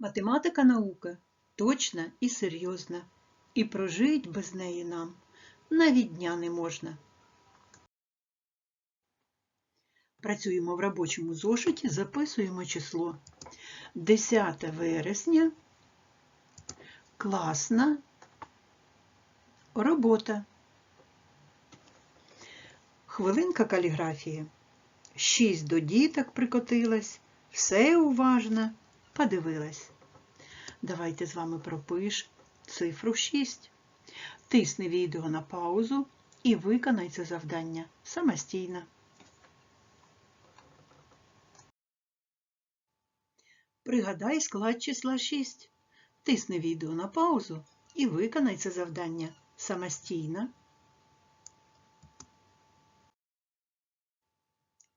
Математика наука точна і серйозна, і прожить без неї нам навіть дня не можна. Працюємо в робочому зошиті, записуємо число 10 вересня, класна робота. Хвилинка каліграфії. Шість до діток прикотилась, все уважно подивилась. Давайте з вами пропиш цифру 6. Тисни відео на паузу і виконай це завдання самостійно. Пригадай склад числа 6. Тисни відео на паузу і виконай це завдання самостійно.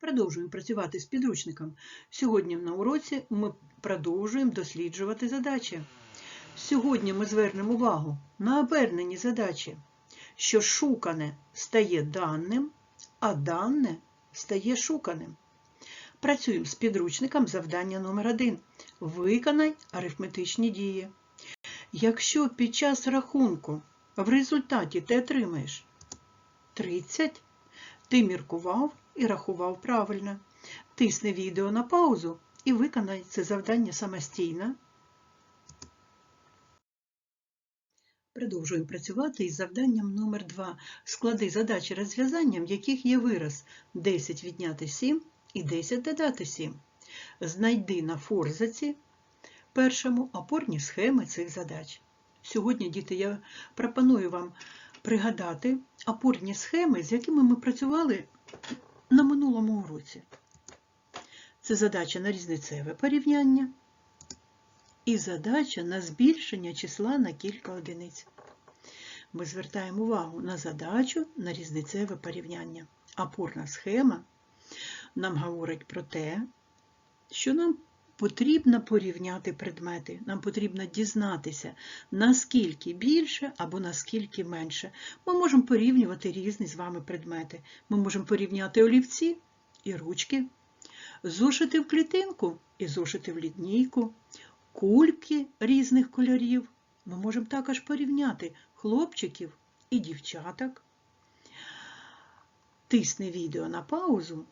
Продовжуємо працювати з підручником. Сьогодні на уроці ми продовжуємо досліджувати задачі. Сьогодні ми звернемо увагу на обернені задачі, що шукане стає даним, а дане стає шуканим. Працюємо з підручником завдання номер 1 Виконай арифметичні дії. Якщо під час рахунку в результаті ти отримаєш 30, ти міркував і рахував правильно. Тисни відео на паузу і виконай це завдання самостійно. Продовжуємо працювати із завданням номер 2 Склади задачі розв'язанням, яких є вираз 10 відняти 7 і 10 додати 7. Знайди на форзаці першому опорні схеми цих задач. Сьогодні, діти, я пропоную вам пригадати опорні схеми, з якими ми працювали на минулому уроці. Це задача на різницеве порівняння і задача на збільшення числа на кілька одиниць. Ми звертаємо увагу на задачу на різницеве порівняння. Опорна схема нам говорить про те, що нам потрібно порівняти предмети, нам потрібно дізнатися, наскільки більше або наскільки менше. Ми можемо порівнювати різні з вами предмети. Ми можемо порівняти олівці і ручки, зошити в клітинку і зошити в літнійку, кульки різних кольорів. Ми можемо також порівняти хлопчиків і дівчаток. Тисни відео на паузу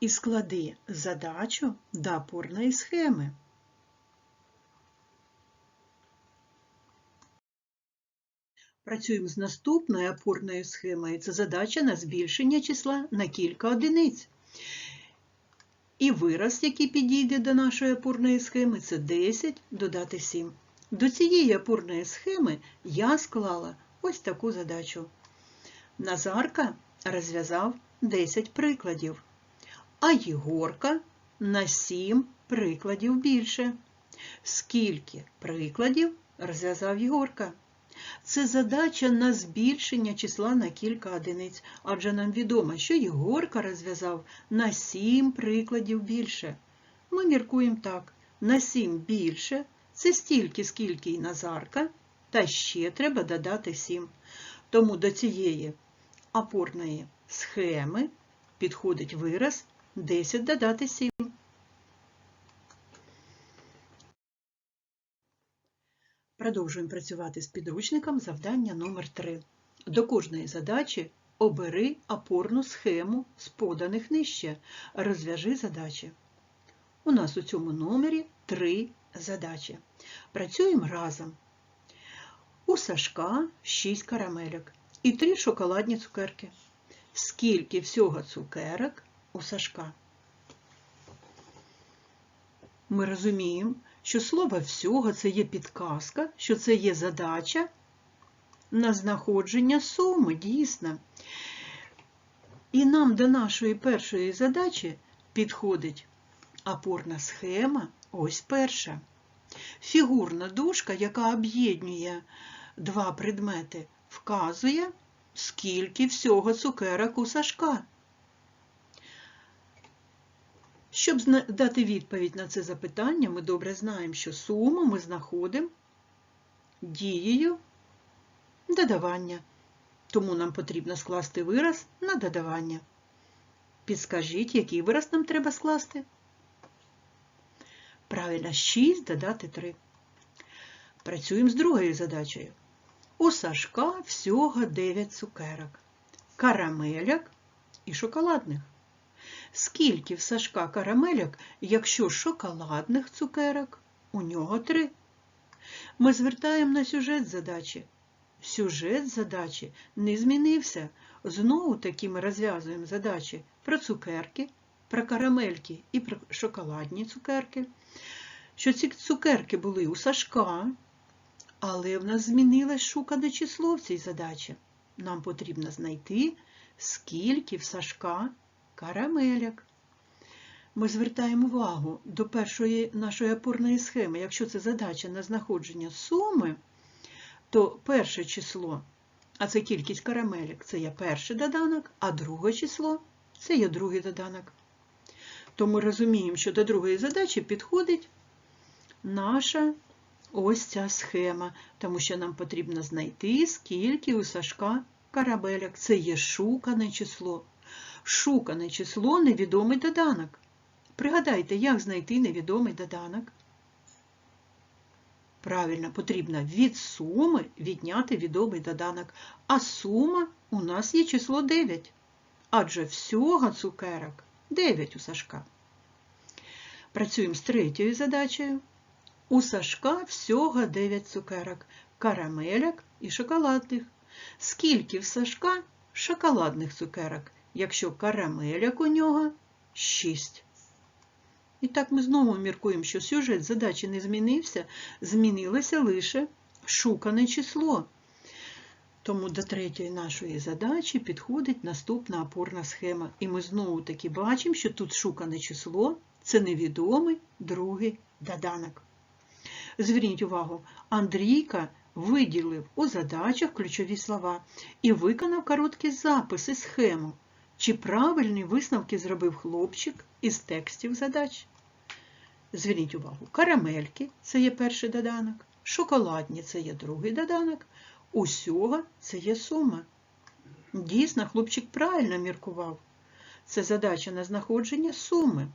і склади задачу до опорної схеми. Працюємо з наступною опорною схемою. Це задача на збільшення числа на кілька одиниць. І вираз, який підійде до нашої опорної схеми, це 10 додати 7. До цієї опорної схеми я склала ось таку задачу. Назарка розв'язав 10 прикладів а Єгорка на 7 прикладів більше. Скільки прикладів розв'язав Єгорка? Це задача на збільшення числа на кілька одиниць, адже нам відомо, що Єгорка розв'язав на 7 прикладів більше. Ми міркуємо так: на 7 більше це стільки, скільки й Назарка, та ще треба додати 7. Тому до цієї опорної схеми підходить вираз 10 додати 7. Продовжуємо працювати з підручником завдання номер 3 До кожної задачі обери опорну схему з поданих нижче. Розв'яжи задачі. У нас у цьому номері три задачі. Працюємо разом. У Сашка 6 карамельок і 3 шоколадні цукерки. Скільки всього цукерок у Сашка. Ми розуміємо, що слово всього це є підказка, що це є задача на знаходження суми, дійсно. І нам до нашої першої задачі підходить опорна схема, ось перша. Фігурна дужка, яка об'єднує два предмети, вказує, скільки всього цукерок у Сашка. Щоб дати відповідь на це запитання, ми добре знаємо, що суму ми знаходимо дією додавання. Тому нам потрібно скласти вираз на додавання. Підскажіть, який вираз нам треба скласти? Правильно, 6 додати 3. Працюємо з другою задачею. У Сашка всього 9 цукерок, карамеляк і шоколадних. Скільки в Сашка карамеляк, якщо шоколадних цукерок у нього 3? Ми звертаємо на сюжет задачі. Сюжет задачі не змінився. Знову таки ми розв'язуємо задачі про цукерки, про карамельки і про шоколадні цукерки. Що ці цукерки були у Сашка, але в нас змінилось шукане число в цій задачі. Нам потрібно знайти, скільки в Сашка карамеляк. Ми звертаємо увагу до першої нашої опорної схеми. Якщо це задача на знаходження суми, то перше число, а це кількість карамелек, це є перший доданок, а друге число це є другий доданок. То ми розуміємо, що до другої задачі підходить наша ось ця схема, тому що нам потрібно знайти, скільки у Сашка карамелек. Це є шукане число. Шукане число невідомий доданок. Пригадайте, як знайти невідомий доданок. Правильно, потрібно від суми відняти відомий доданок. А сума у нас є число 9. Адже всього цукерок 9 у Сашка. Працюємо з третьою задачею. У Сашка всього 9 цукерок, карамеляк і шоколадних. Скільки в Сашка шоколадних цукерок, якщо карамеляк у нього 6? І так ми знову міркуємо, що сюжет задачі не змінився, змінилося лише шукане число. Тому до третьої нашої задачі підходить наступна опорна схема. І ми знову таки бачимо, що тут шукане число це невідомий другий доданок. Зверніть увагу, Андрійка виділив у задачах ключові слова і виконав короткий запис і схему. Чи правильні висновки зробив хлопчик із текстів задач? Зверніть увагу, карамельки це є перший доданок, шоколадні це є другий доданок, усього це є сума. Дійсно, хлопчик правильно міркував. Це задача на знаходження суми.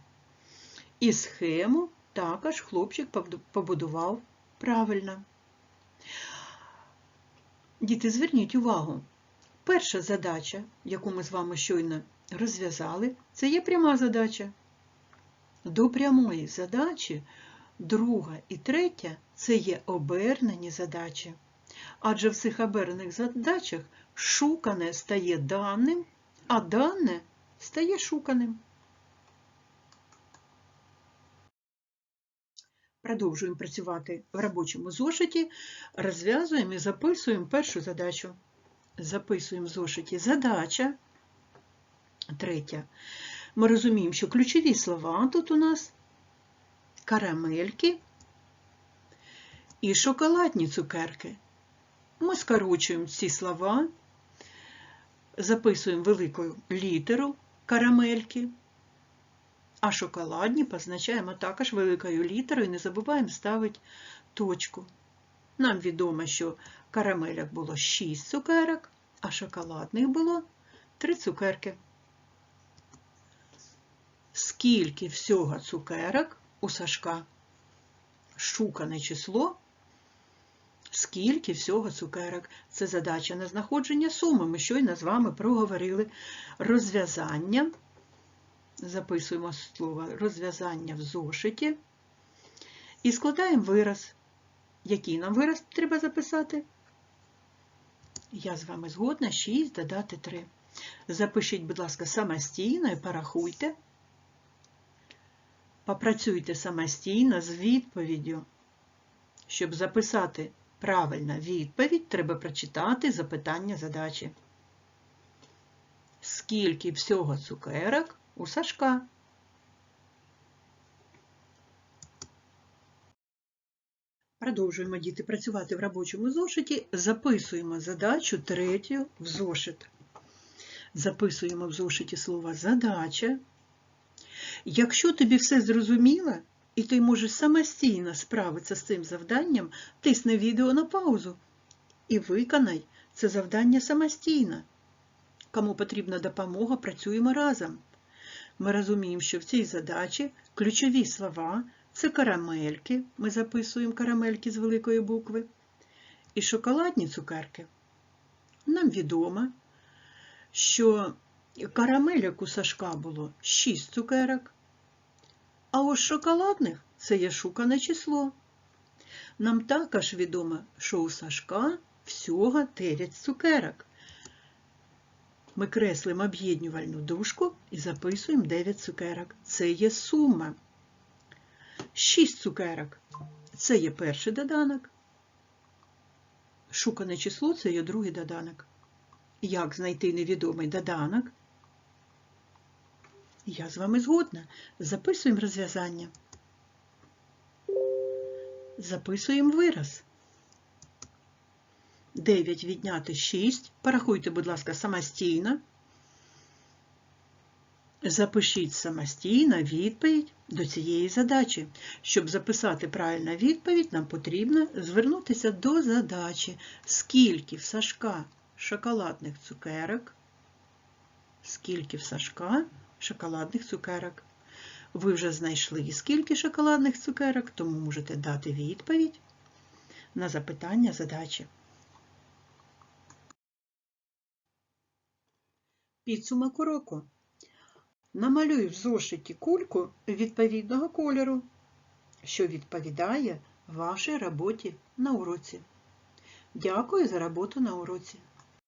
І схему також хлопчик побудував правильно. Діти, зверніть увагу. Перша задача, яку ми з вами щойно розв'язали, це є пряма задача. До прямої задачі друга і третя це є обернені задачі. Адже в цих обернених задачах шукане стає даним, а дане стає шуканим. Продовжуємо працювати в робочому зошиті, розв'язуємо і записуємо першу задачу. Записуємо в зошиті задача. Третя. Ми розуміємо, що ключові слова тут у нас карамельки і шоколадні цукерки. Ми скорочуємо ці слова, записуємо велику літеру карамельки, а шоколадні позначаємо також великою літерою і не забуваємо ставити точку. Нам відомо, що карамелях було 6 цукерок, а шоколадних було 3 цукерки. Скільки всього цукерок у Сашка? Шукане число. Скільки всього цукерок? Це задача на знаходження суми. Ми щойно з вами проговорили розв'язання. Записуємо слово розв'язання в зошиті. І складаємо вираз. Який нам вираз треба записати? Я з вами згодна 6 додати 3. Запишіть, будь ласка, самостійно і порахуйте. Попрацюйте самостійно з відповіддю. Щоб записати правильну відповідь, треба прочитати запитання задачі. Скільки всього цукерок у Сашка? Продовжуємо діти працювати в робочому зошиті. Записуємо задачу третю в зошит. Записуємо в зошиті слово задача. Якщо тобі все зрозуміло, і ти можеш самостійно справитися з цим завданням, тисни відео на паузу і виконай це завдання самостійно. Кому потрібна допомога, працюємо разом. Ми розуміємо, що в цій задачі ключові слова Це карамельки. Ми записуємо карамельки з великої букви. І шоколадні цукерки. Нам відомо, що карамельок у Сашка було 6 цукерок, а ось шоколадних це є шукане число. Нам також відомо, що у Сашка всього 9 цукерок. Ми креслимо об'єднювальну дужку і записуємо 9 цукерок. Це є сума. 6 цукерок це є перший доданок. Шукане число це є другий доданок. Як знайти невідомий доданок? Я з вами згодна. Записуємо розв'язання. Записуємо вираз. 9 відняти 6. Порахуйте, будь ласка, самостійно. Запишіть самостійно відповідь до цієї задачі. Щоб записати правильну відповідь, нам потрібно звернутися до задачі. Скільки в Сашка шоколадних цукерок? Скільки в Сашка шоколадних цукерок? Ви вже знайшли скільки шоколадних цукерок, тому можете дати відповідь на запитання задачі. Підсумок уроку. Намалюй в зошиті кульку відповідного кольору, що відповідає вашій роботі на уроці. Дякую за роботу на уроці.